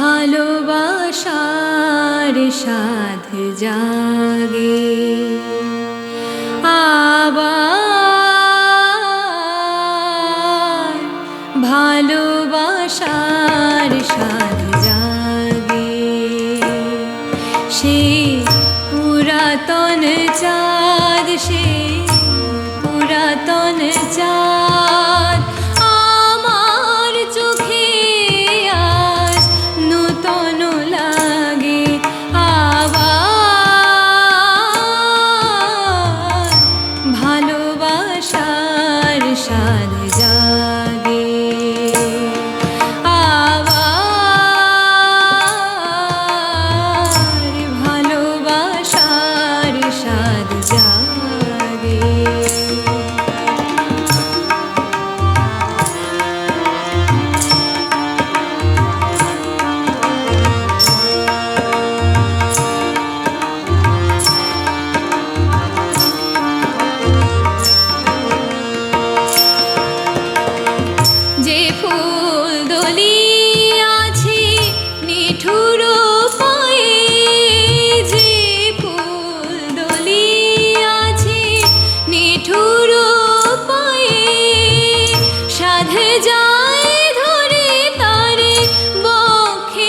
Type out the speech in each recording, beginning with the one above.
ভালোবাসার সাধ জাগে। আবার ভালোবাসার সাধ জাগে। সে পুরাতন চাঁদ সে পুরাতন চাঁদ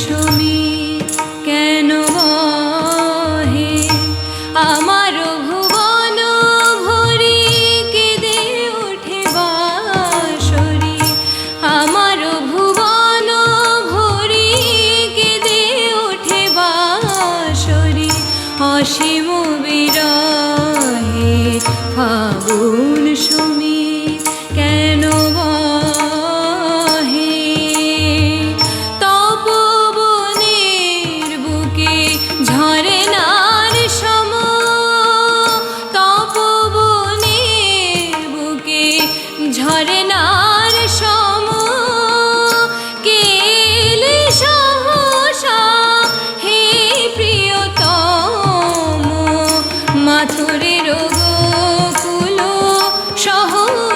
ফাগুন কেন বহে? আমার ভরি কেঁদে ওঠে আমার ভরি কেঁদে ওঠে অসীম বিরহে ফাগুন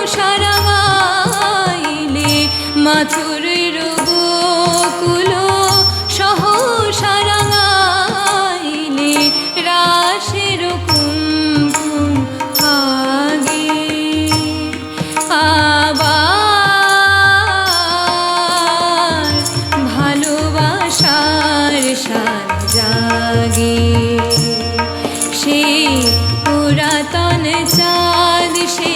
সহসারাইলে মাথুরের গোকুল সহসারাইলে রাশের কুমকুম আগে আবার ভালোবাসার স্বাদ জাগে। সে পুরাতন চাঁদ সে